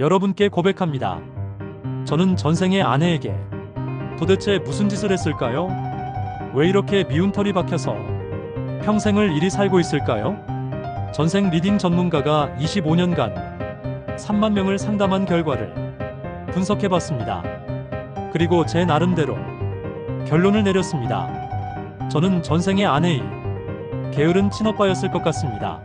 여러분께 고백합니다. 저는 전생의 아내에게 도대체 무슨 짓을 했을까요? 왜 이렇게 미운 털이 박혀서 평생을 이리 살고 있을까요? 전생 리딩 전문가가 25년간 3만 명을 상담한 결과를 분석해 봤습니다. 그리고 제 나름대로 결론을 내렸습니다. 저는 전생의 아내이 게으른 친오빠였을 것 같습니다.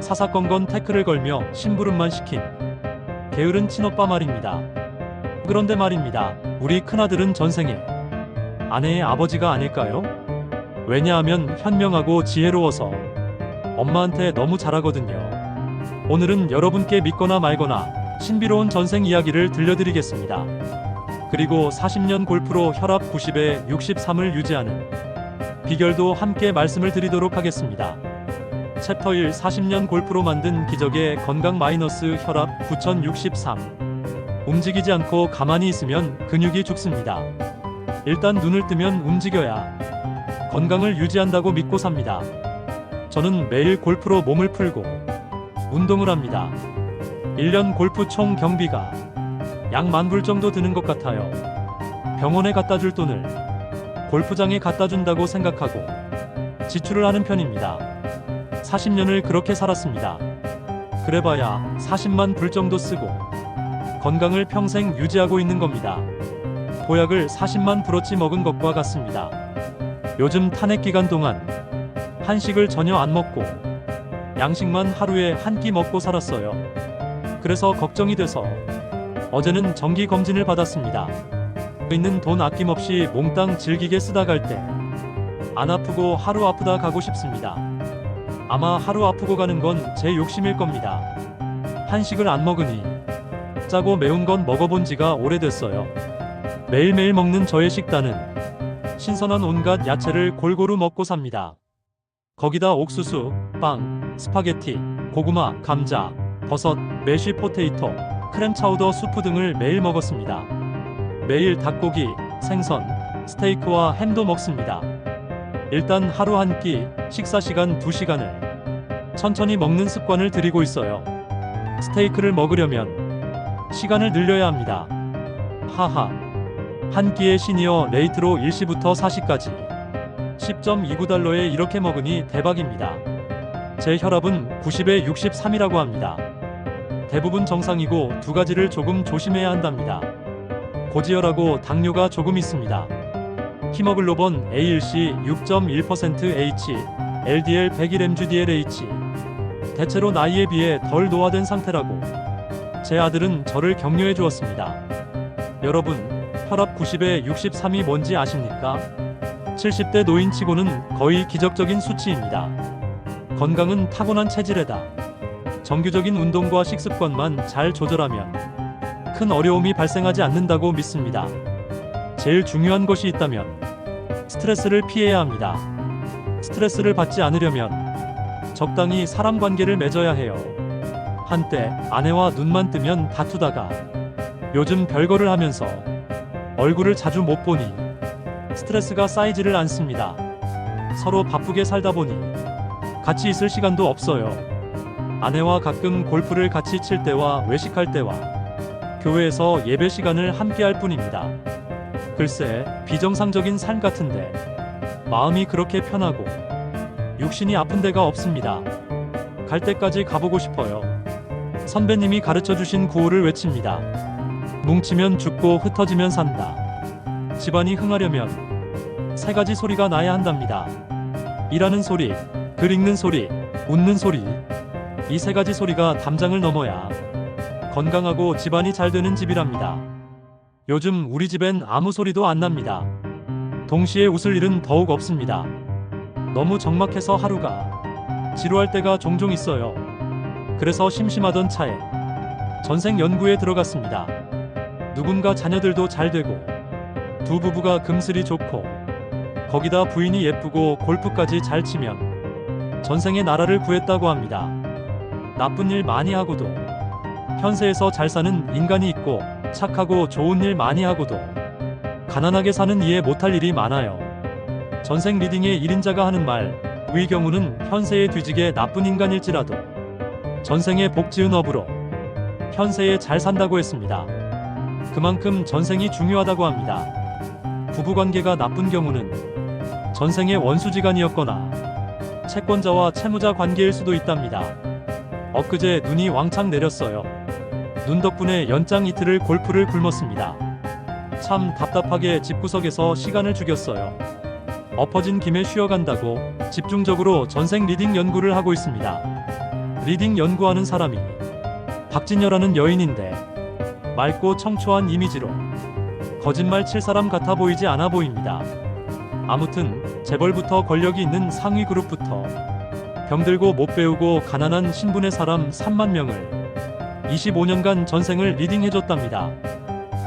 사사건건 태클을 걸며 심부름만 시킨 게으른 친오빠 말입니다. 그런데 말입니다. 우리 큰아들은 전생에 아내의 아버지가 아닐까요? 왜냐하면 현명하고 지혜로워서 엄마한테 너무 잘하거든요. 오늘은 여러분께 믿거나 말거나 신비로운 전생 이야기를 들려드리겠습니다. 그리고 40년 골프로 혈압 90에 63을 유지하는 비결도 함께 말씀을 드리도록 하겠습니다. 챕터 1 40년 골프로 만든 기적의 건강 마이너스 혈압 9063 움직이지 않고 가만히 있으면 근육이 죽습니다. 일단 눈을 뜨면 움직여야 건강을 유지한다고 믿고 삽니다. 저는 매일 골프로 몸을 풀고 운동을 합니다. 1년 골프 총 경비가 약 만 불 정도 드는 것 같아요. 병원에 갖다 줄 돈을 골프장에 갖다 준다고 생각하고 지출을 하는 편입니다. 40년을 그렇게 살았습니다. 그래봐야 40만 불 정도 쓰고 건강을 평생 유지하고 있는 겁니다. 보약을 40만 불어치 먹은 것과 같습니다. 요즘 탄핵 기간 동안 한식을 전혀 안 먹고 양식만 하루에 한 끼 먹고 살았어요. 그래서 걱정이 돼서 어제는 정기 검진을 받았습니다. 있는 돈 아낌없이 몽땅 즐기게 쓰다 갈 때 안 아프고 하루 아프다 가고 싶습니다. 아마 하루 아프고 가는 건 제 욕심일 겁니다. 한식을 안 먹으니 짜고 매운 건 먹어본 지가 오래됐어요. 매일매일 먹는 저의 식단은 신선한 온갖 야채를 골고루 먹고 삽니다. 거기다 옥수수, 빵, 스파게티, 고구마, 감자, 버섯, 메쉬 포테이토, 크렘 차우더 수프 등을 매일 먹었습니다. 매일 닭고기, 생선, 스테이크와 햄도 먹습니다. 일단 하루 한 끼, 식사 시간 2시간을 천천히 먹는 습관을 들이고 있어요. 스테이크를 먹으려면 시간을 늘려야 합니다. 하하. 한 끼의 시니어 레이트로 1시부터 4시까지 10.29달러에 이렇게 먹으니 대박입니다. 제 혈압은 90에 63이라고 합니다. 대부분 정상이고 두 가지를 조금 조심해야 한답니다. 고지혈하고 당뇨가 조금 있습니다. 히모글로본 A1C 6.1% H, LDL 101mg/dlH. 대체로 나이에 비해 덜 노화된 상태라고 제 아들은 저를 격려해 주었습니다. 여러분, 혈압 90에 63이 뭔지 아십니까? 70대 노인치고는 거의 기적적인 수치입니다. 건강은 타고난 체질에다 정규적인 운동과 식습관만 잘 조절하면 큰 어려움이 발생하지 않는다고 믿습니다. 제일 중요한 것이 있다면 스트레스를 피해야 합니다. 스트레스를 받지 않으려면 적당히 사람 관계를 맺어야 해요. 한때 아내와 눈만 뜨면 다투다가 요즘 별거를 하면서 얼굴을 자주 못 보니 스트레스가 쌓이지를 않습니다. 서로 바쁘게 살다 보니 같이 있을 시간도 없어요. 아내와 가끔 골프를 같이 칠 때와 외식할 때와 교회에서 예배 시간을 함께 할 뿐입니다. 글쎄, 비정상적인 삶 같은데 마음이 그렇게 편하고 육신이 아픈 데가 없습니다. 갈 때까지 가보고 싶어요. 선배님이 가르쳐 주신 구호를 외칩니다. 뭉치면 죽고 흩어지면 산다. 집안이 흥하려면 세 가지 소리가 나야 한답니다. 일하는 소리, 글 읽는 소리, 웃는 소리. 이 세 가지 소리가 담장을 넘어야 건강하고 집안이 잘 되는 집이랍니다. 요즘 우리 집엔 아무 소리도 안 납니다. 동시에 웃을 일은 더욱 없습니다. 너무 적막해서 하루가 지루할 때가 종종 있어요. 그래서 심심하던 차에 전생 연구에 들어갔습니다. 누군가 자녀들도 잘 되고 두 부부가 금슬이 좋고 거기다 부인이 예쁘고 골프까지 잘 치면 전생의 나라를 구했다고 합니다. 나쁜 일 많이 하고도 현세에서 잘 사는 인간이 있고 착하고 좋은 일 많이 하고도 가난하게 사는 이해 못할 일이 많아요. 전생 리딩의 1인자가 하는 말, 의 경우는 현세에 뒤지게 나쁜 인간일지라도 전생의 복 지은 업으로 현세에 잘 산다고 했습니다. 그만큼 전생이 중요하다고 합니다. 부부관계가 나쁜 경우는 전생의 원수지간이었거나 채권자와 채무자 관계일 수도 있답니다. 엊그제 눈이 왕창 내렸어요. 눈 덕분에 연장 이틀을 골프를 굶었습니다. 참 답답하게 집구석에서 시간을 죽였어요. 엎어진 김에 쉬어간다고 집중적으로 전생 리딩 연구를 하고 있습니다. 리딩 연구하는 사람이 박진여라는 여인인데 맑고 청초한 이미지로 거짓말 칠 사람 같아 보이지 않아 보입니다. 아무튼 재벌부터 권력이 있는 상위 그룹부터 병들고 못 배우고 가난한 신분의 사람 3만 명을 25년간 전생을 리딩해줬답니다.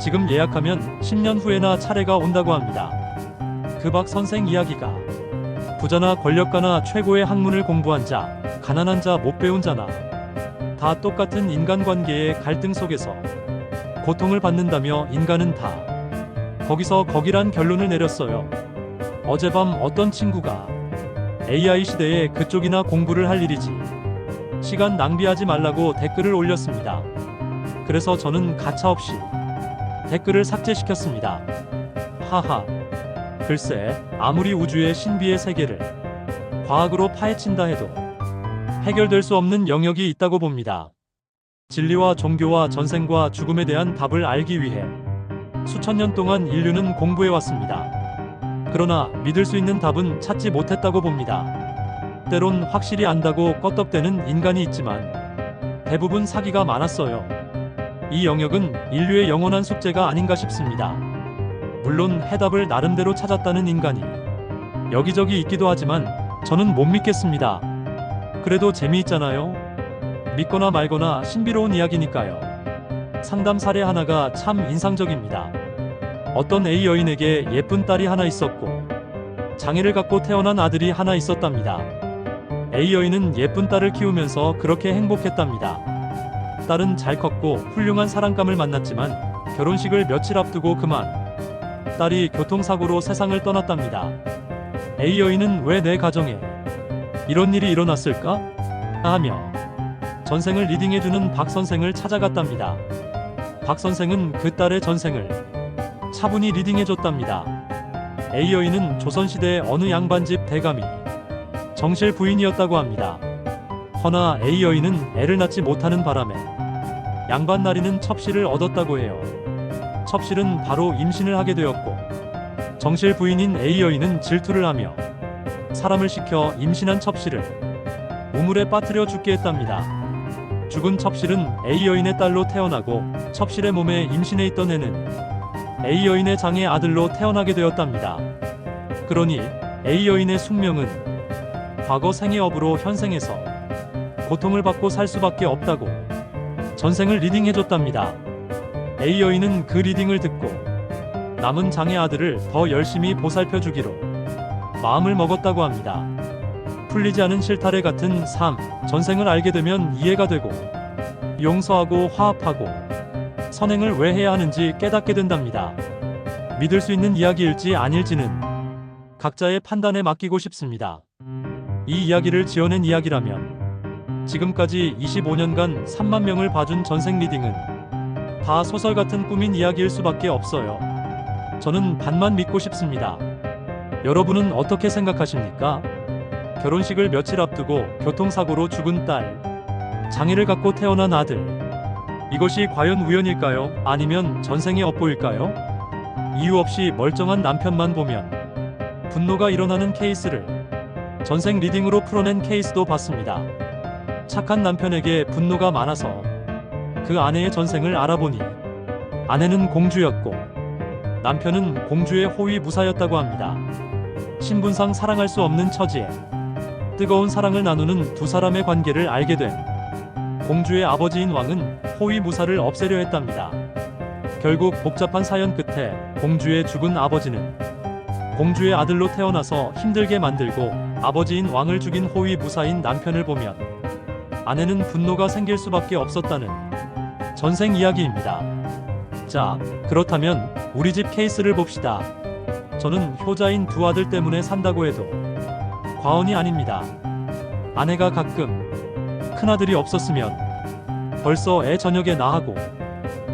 지금 예약하면 10년 후에나 차례가 온다고 합니다. 그 박 선생 이야기가 부자나 권력가나 최고의 학문을 공부한 자, 가난한 자, 못 배운 자나 다 똑같은 인간관계의 갈등 속에서 고통을 받는다며 인간은 다 거기서 거기란 결론을 내렸어요. 어젯밤 어떤 친구가 AI 시대에 그쪽이나 공부를 할 일이지 시간 낭비하지 말라고 댓글을 올렸습니다. 그래서 저는 가차없이 댓글을 삭제시켰습니다. 하하. 글쎄, 아무리 우주의 신비의 세계를 과학으로 파헤친다 해도 해결될 수 없는 영역이 있다고 봅니다. 진리와 종교와 전생과 죽음에 대한 답을 알기 위해 수천 년 동안 인류는 공부해 왔습니다. 그러나 믿을 수 있는 답은 찾지 못했다고 봅니다. 때론 확실히 안다고 껐덕대는 인간이 있지만 대부분 사기가 많았어요. 이 영역은 인류의 영원한 숙제가 아닌가 싶습니다. 물론 해답을 나름대로 찾았다는 인간이 여기저기 있기도 하지만 저는 못 믿겠습니다. 그래도 재미있잖아요. 믿거나 말거나 신비로운 이야기니까요. 상담 사례 하나가 참 인상적입니다. 어떤 A 여인에게 예쁜 딸이 하나 있었고 장애를 갖고 태어난 아들이 하나 있었답니다. A 여인은 예쁜 딸을 키우면서 그렇게 행복했답니다. 딸은 잘 컸고 훌륭한 사랑감을 만났지만 결혼식을 며칠 앞두고 그만 딸이 교통사고로 세상을 떠났답니다. A 여인은 왜 내 가정에 이런 일이 일어났을까? 하며 전생을 리딩해주는 박 선생을 찾아갔답니다. 박 선생은 그 딸의 전생을 차분히 리딩해줬답니다. A 여인은 조선시대 어느 양반집 대감이 정실 부인이었다고 합니다. 허나 A 여인은 애를 낳지 못하는 바람에 양반 나리는 첩씨를 얻었다고 해요. 첩실은 바로 임신을 하게 되었고 정실 부인인 A 여인은 질투를 하며 사람을 시켜 임신한 첩실을 우물에 빠뜨려 죽게 했답니다. 죽은 첩실은 A 여인의 딸로 태어나고 첩실의 몸에 임신해 있던 애는 A 여인의 장의 아들로 태어나게 되었답니다. 그러니 A 여인의 숙명은 과거 생의 업으로 현생에서 고통을 받고 살 수밖에 없다고 전생을 리딩해줬답니다. A 여인은 그 리딩을 듣고 남은 장의 아들을 더 열심히 보살펴 주기로 마음을 먹었다고 합니다. 풀리지 않은 실타래 같은 삶, 전생을 알게 되면 이해가 되고 용서하고 화합하고 선행을 왜 해야 하는지 깨닫게 된답니다. 믿을 수 있는 이야기일지 아닐지는 각자의 판단에 맡기고 싶습니다. 이 이야기를 지어낸 이야기라면 지금까지 25년간 3만 명을 봐준 전생 리딩은 다 소설 같은 꾸민 이야기일 수밖에 없어요. 저는 반만 믿고 싶습니다. 여러분은 어떻게 생각하십니까? 결혼식을 며칠 앞두고 교통사고로 죽은 딸, 장애를 갖고 태어난 아들. 이것이 과연 우연일까요? 아니면 전생의 업보일까요? 이유 없이 멀쩡한 남편만 보면 분노가 일어나는 케이스를 전생 리딩으로 풀어낸 케이스도 봤습니다. 착한 남편에게 분노가 많아서 그 아내의 전생을 알아보니 아내는 공주였고 남편은 공주의 호위 무사였다고 합니다. 신분상 사랑할 수 없는 처지에 뜨거운 사랑을 나누는 두 사람의 관계를 알게 된 공주의 아버지인 왕은 호위 무사를 없애려 했답니다. 결국 복잡한 사연 끝에 공주의 죽은 아버지는 공주의 아들로 태어나서 힘들게 만들고 아버지인 왕을 죽인 호위 무사인 남편을 보면 아내는 분노가 생길 수밖에 없었다는 전생 이야기입니다. 자, 그렇다면 우리 집 케이스를 봅시다. 저는 효자인 두 아들 때문에 산다고 해도 과언이 아닙니다. 아내가 가끔 큰아들이 없었으면 벌써 애 저녁에 나하고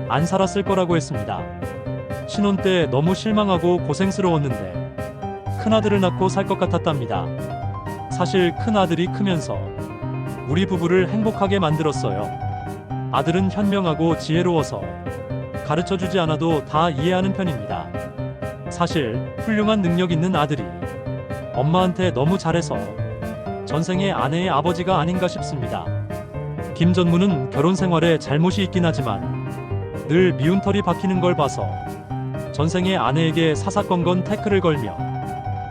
안 살았을 거라고 했습니다. 신혼 때 너무 실망하고 고생스러웠는데 큰아들을 낳고 살 것 같았답니다. 사실 큰아들이 크면서 우리 부부를 행복하게 만들었어요. 아들은 현명하고 지혜로워서 가르쳐 주지 않아도 다 이해하는 편입니다. 사실 훌륭한 능력 있는 아들이 엄마한테 너무 잘해서 전생의 아내의 아버지가 아닌가 싶습니다. 김 전무는 결혼 생활에 잘못이 있긴 하지만 늘 미운 털이 박히는 걸 봐서 전생의 아내에게 사사건건 태클을 걸며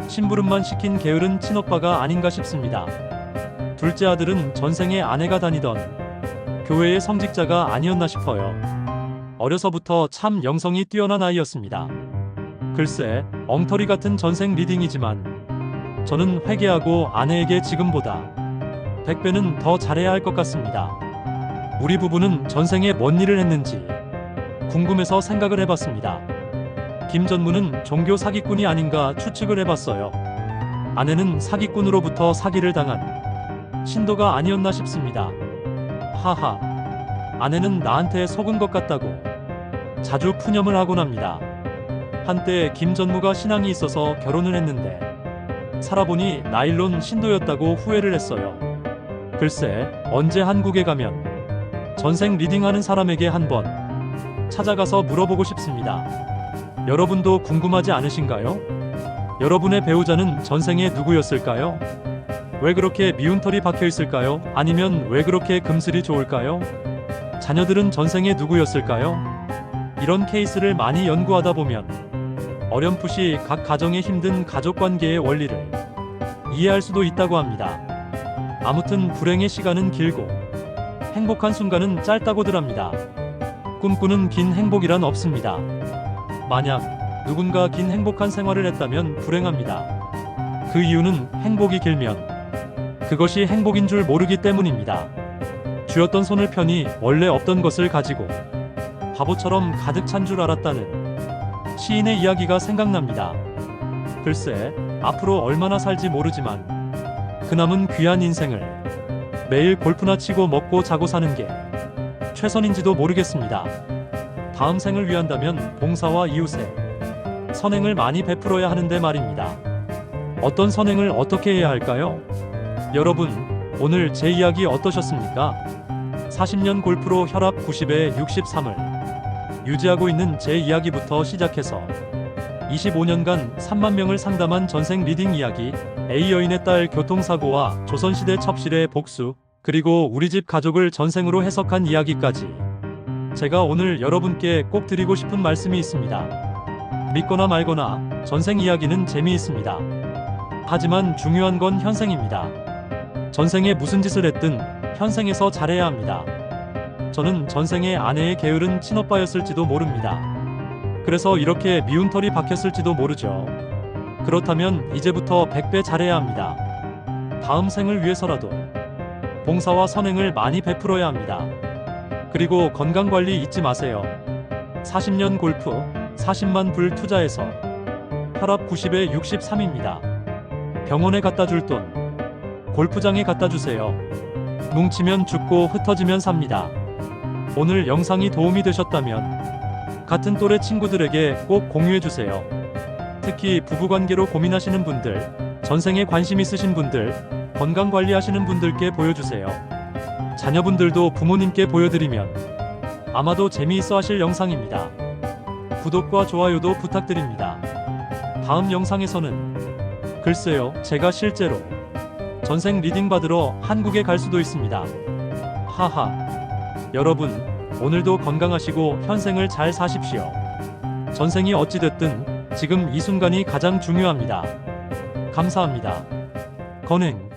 심부름만 시킨 게으른 친오빠가 아닌가 싶습니다. 둘째 아들은 전생의 아내가 다니던 교회의 성직자가 아니었나 싶어요. 어려서부터 참 영성이 뛰어난 아이였습니다. 글쎄, 엉터리 같은 전생 리딩이지만 저는 회개하고 아내에게 지금보다 100배는 더 잘해야 할 것 같습니다. 우리 부부는 전생에 뭔 일을 했는지 궁금해서 생각을 해봤습니다. 김 전무는 종교 사기꾼이 아닌가 추측을 해봤어요. 아내는 사기꾼으로부터 사기를 당한 신도가 아니었나 싶습니다. 하하. 아내는 나한테 속은 것 같다고 자주 푸념을 하곤 합니다. 한때 김 전무가 신앙이 있어서 결혼을 했는데 살아보니 나일론 신도였다고 후회를 했어요. 글쎄, 언제 한국에 가면 전생 리딩하는 사람에게 한번 찾아가서 물어보고 싶습니다. 여러분도 궁금하지 않으신가요? 여러분의 배우자는 전생에 누구였을까요? 왜 그렇게 미운 털이 박혀 있을까요? 아니면 왜 그렇게 금슬이 좋을까요? 자녀들은 전생에 누구였을까요? 이런 케이스를 많이 연구하다 보면 어렴풋이 각 가정의 힘든 가족 관계의 원리를 이해할 수도 있다고 합니다. 아무튼 불행의 시간은 길고 행복한 순간은 짧다고들 합니다. 꿈꾸는 긴 행복이란 없습니다. 만약 누군가 긴 행복한 생활을 했다면 불행합니다. 그 이유는 행복이 길면 그것이 행복인 줄 모르기 때문입니다. 쥐었던 손을 펴니 원래 없던 것을 가지고 바보처럼 가득 찬 줄 알았다는 시인의 이야기가 생각납니다. 글쎄, 앞으로 얼마나 살지 모르지만 그 남은 귀한 인생을 매일 골프나 치고 먹고 자고 사는 게 최선인지도 모르겠습니다. 다음 생을 위한다면 봉사와 이웃에 선행을 많이 베풀어야 하는데 말입니다. 어떤 선행을 어떻게 해야 할까요? 여러분, 오늘 제 이야기 어떠셨습니까? 40년 골프로 혈압 90에 63을 유지하고 있는 제 이야기부터 시작해서 25년간 3만 명을 상담한 전생 리딩 이야기, A 여인의 딸 교통사고와 조선시대 첩실의 복수, 그리고 우리 집 가족을 전생으로 해석한 이야기까지 제가 오늘 여러분께 꼭 드리고 싶은 말씀이 있습니다. 믿거나 말거나 전생 이야기는 재미있습니다. 하지만 중요한 건 현생입니다. 전생에 무슨 짓을 했든 현생에서 잘해야 합니다. 저는 전생에 아내의 게으른 친오빠였을지도 모릅니다. 그래서 이렇게 미운 털이 박혔을지도 모르죠. 그렇다면 이제부터 100배 잘해야 합니다. 다음 생을 위해서라도 봉사와 선행을 많이 베풀어야 합니다. 그리고 건강 관리 잊지 마세요. 40년 골프 40만 불 투자해서 혈압 90에 63입니다. 병원에 갖다 줄 돈 골프장에 갖다 주세요. 뭉치면 죽고 흩어지면 삽니다. 오늘 영상이 도움이 되셨다면 같은 또래 친구들에게 꼭 공유해 주세요. 특히 부부관계로 고민하시는 분들, 전생에 관심 있으신 분들, 건강 관리하시는 분들께 보여주세요. 자녀분들도 부모님께 보여드리면 아마도 재미있어 하실 영상입니다. 구독과 좋아요도 부탁드립니다. 다음 영상에서는 글쎄요, 제가 실제로 전생 리딩 받으러 한국에 갈 수도 있습니다. 하하. 여러분, 오늘도 건강하시고 현생을 잘 사십시오. 전생이 어찌됐든 지금 이 순간이 가장 중요합니다. 감사합니다. 건행.